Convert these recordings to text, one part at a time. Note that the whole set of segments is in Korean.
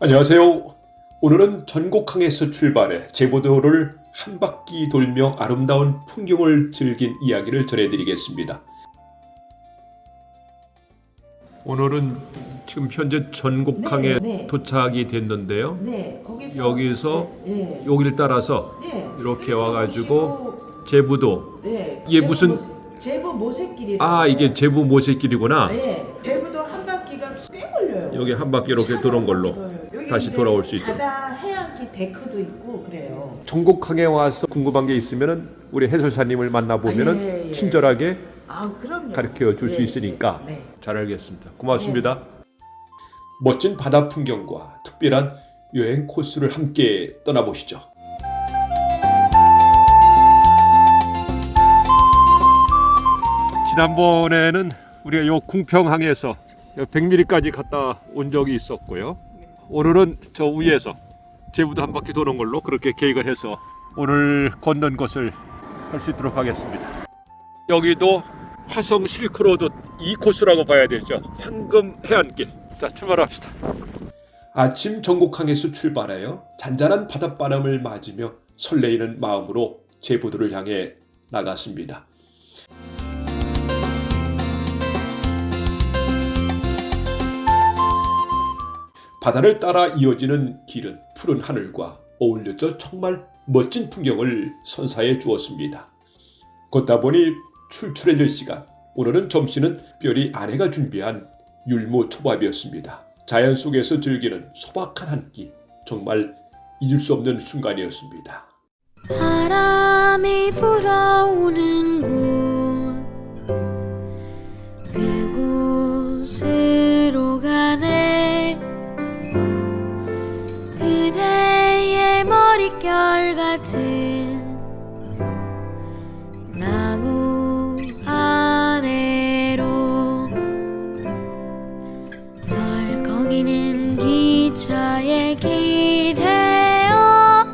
안녕하세요. 오늘은 전곡항에서 출발해 제보도를 한 바퀴 돌며 아름다운 풍경을 즐긴 이야기를 전해드리겠습니다. 오늘은 지금 현재 전곡항에 네, 네. 도착이 됐는데요. 네, 거기서 여기서 네, 여기를 따라서 네. 이렇게 와가지고 제부도 네, 이게 제부 무슨- 모세- 제부 모세길이라고 아 이게 제부 모세길이구나. 네, 제부도 한 바퀴가 꽤 걸려요. 여기 한 바퀴 이렇게 도는 걸로 여기 다시 돌아올 수 있도록. 바다 해안길 데크도 있고 그래요. 전곡항에 와서 궁금한 게 있으면은 우리 해설사님을 만나 보면은 아, 예, 예. 친절하게 아, 그럼요. 가르쳐 줄수 네, 있으니까 네. 잘 알겠습니다. 고맙습니다. 멋진 바다 풍경과 특별한 여행 코스를 함께 떠나보시죠. 지난번에는 우리가 요 궁평항에서 100ml까지 갔다 온 적이 있었고요. 오늘은 저 위에서 제부도 한 바퀴 도는 걸로 그렇게 계획을 해서 오늘 걷는 것을 할 수 있도록 하겠습니다. 여기도 화성 실크로드 이 코스라고 봐야 되죠. 황금 해안길. 자 출발합시다. 아침 전곡항에서 출발하여 잔잔한 바닷바람을 맞으며 설레이는 마음으로 제부도를 향해 나갔습니다. 바다를 따라 이어지는 길은 푸른 하늘과 어울려져 정말 멋진 풍경을 선사해 주었습니다. 걷다 보니 출출해질 시간. 오늘은 점심은 별이 아내가 준비한 율무 초밥이었습니다. 자연 속에서 즐기는 소박한 한 끼. 정말 잊을 수 없는 순간이었습니다. 바람이 불어오는 곳 그곳으 머릿결 같은 나무 아래로 덜컹이는 기차에 기대어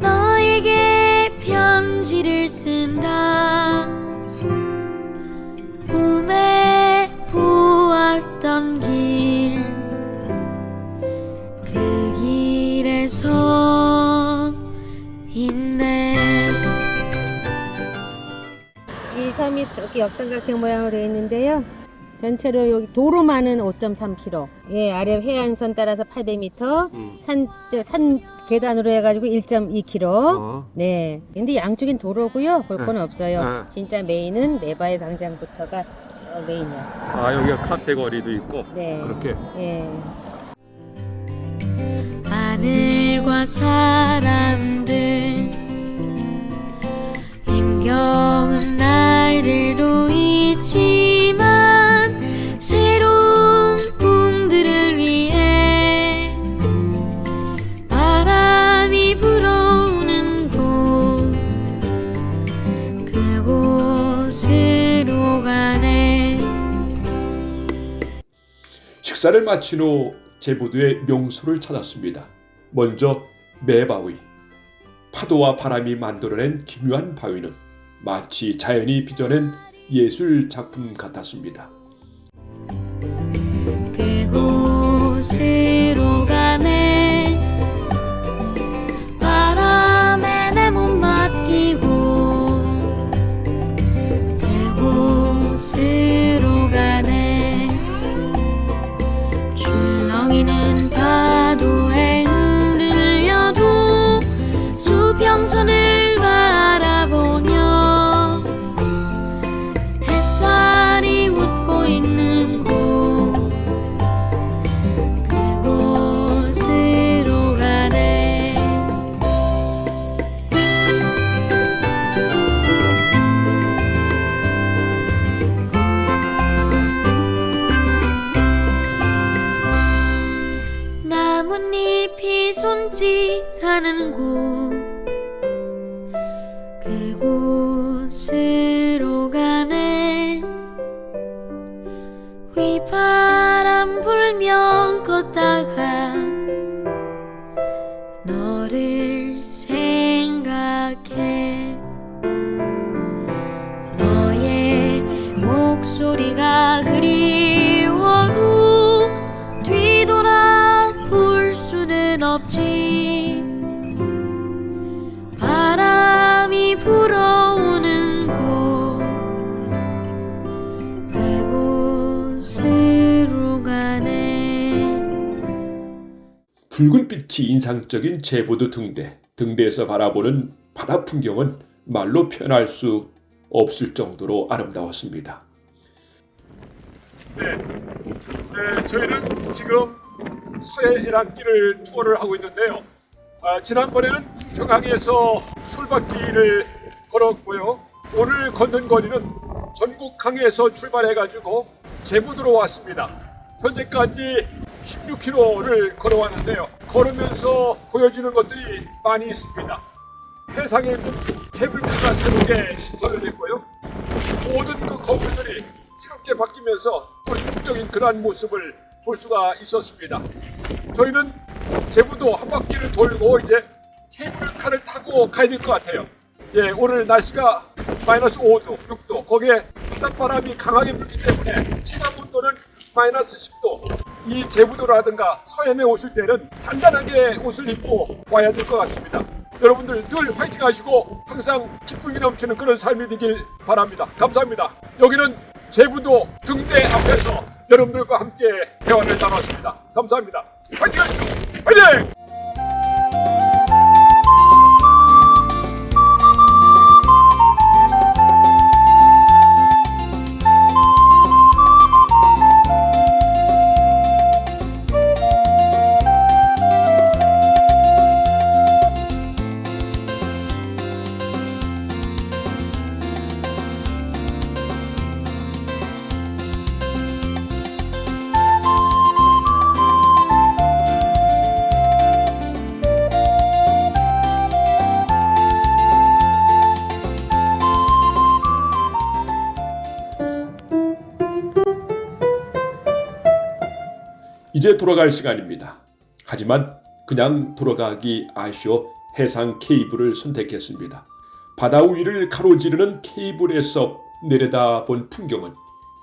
너에게 편지를 쓴다 이 이렇게 역삼각형 모양으로 되어 있는데요. 전체로 여기 도로만은 5.3km. 예, 아래 해안선 따라서 800m. 음. 산, 저, 산 계단으로 해가지고 1.2km. 어. 네. 근데 양쪽엔 도로고요. 볼건 네. 없어요. 네. 진짜 메인은 네바의 당장부터가 어, 메인이야. 아 여기가 카페 거리도 있고 네. 그렇게 예. 하늘과 사람 식사를 마친 후 제부도의 명소를 찾았습니다. 먼저 매바위. 파도와 바람이 만들어낸 기묘한 바위는 마치 자연이 빚어낸 예술 작품 같았습니다. 곳으로 가네. 휘바람 불며 걷다가 너를 생각해. 너의 목소리가 그리워도 뒤돌아 볼 곳엔 없지 붉은 빛이 인상적인 제보도 등대. 등대에서 바라보는 바다 풍경은 말로 표현할 수 없을 정도로 아름다웠습니다. 네, 네 저희는 지금 서해 일학기를 투어를 하고 있는데요. 아, 지난번에는 평양에서 술밭길을 걸었고요. 오늘 걷는 거리는 전국 항에서 출발해가지고 제부도로 왔습니다. 현재까지 16km를 걸어왔는데요. 걸으면서 보여지는 것들이 많이 있습니다. 해상에 있는 케이블카가 새롭게 신설됐고요. 모든 그 건물들이 새롭게 바뀌면서 본격적인 그러한 모습을 볼 수가 있었습니다. 저희는 제부도 한 바퀴를 돌고 이제 케이블카를 타고 가야 될 것 같아요. 예, 오늘 날씨가 마이너스 5도, 6도, 거기에 바닷바람이 강하게 불기 때문에 체감 온도는 마이너스 10도. 이 제부도라든가 서해에 오실 때는 단단하게 옷을 입고 와야 될 것 같습니다. 여러분들 늘 화이팅 하시고 항상 기쁨이 넘치는 그런 삶이 되길 바랍니다. 감사합니다. 여기는 제부도 등대 앞에서 여러분들과 함께 대화를 나눴습니다. 감사합니다. 화이팅 하시죠. 화이팅! 이제 돌아갈 시간입니다. 하지만 그냥 돌아가기 아쉬워 해상 케이블을 선택했습니다. 바다 위를 가로지르는 케이블에서 내려다본 풍경은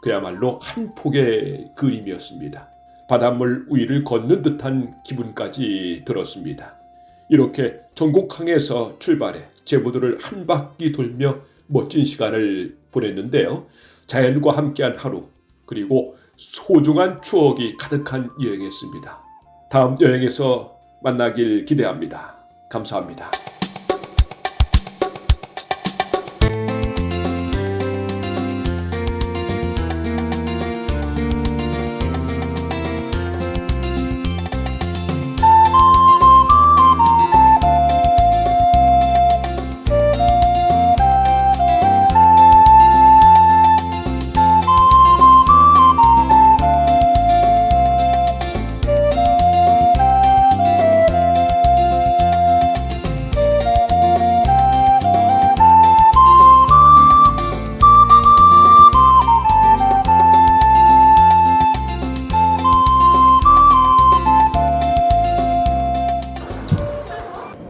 그야말로 한 폭의 그림이었습니다. 바닷물 위를 걷는 듯한 기분까지 들었습니다. 이렇게 전곡항에서 출발해 제부도를 한 바퀴 돌며 멋진 시간을 보냈는데요. 자연과 함께한 하루 그리고 소중한 추억이 가득한 여행이었습니다. 다음 여행에서 만나길 기대합니다. 감사합니다.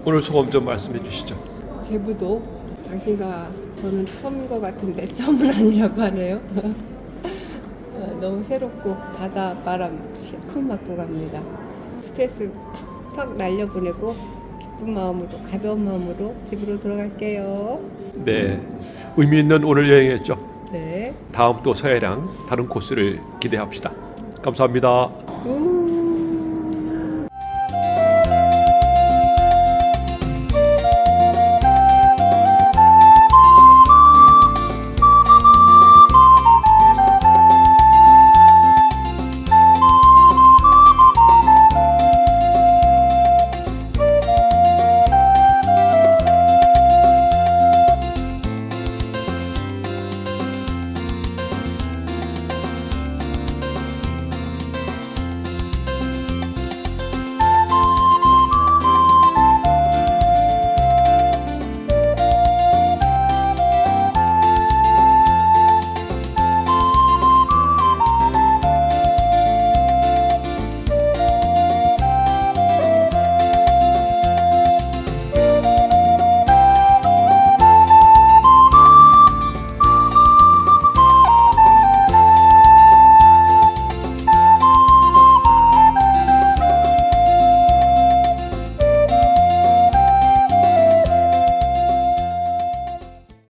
오늘 소감 좀 말씀해 주시죠. 제부도 당신과 저는 처음인 것 같은데 처음은 아니라고 하네요. 어, 너무 새롭고 바다 바람 실컷 맞고 갑니다. 스트레스 팍팍 날려보내고 기쁜 마음으로 가벼운 마음으로 집으로 돌아갈게요. 네, 의미 있는 오늘 여행이었죠. 네. 다음 또 서해랑 다른 코스를 기대합시다. 감사합니다.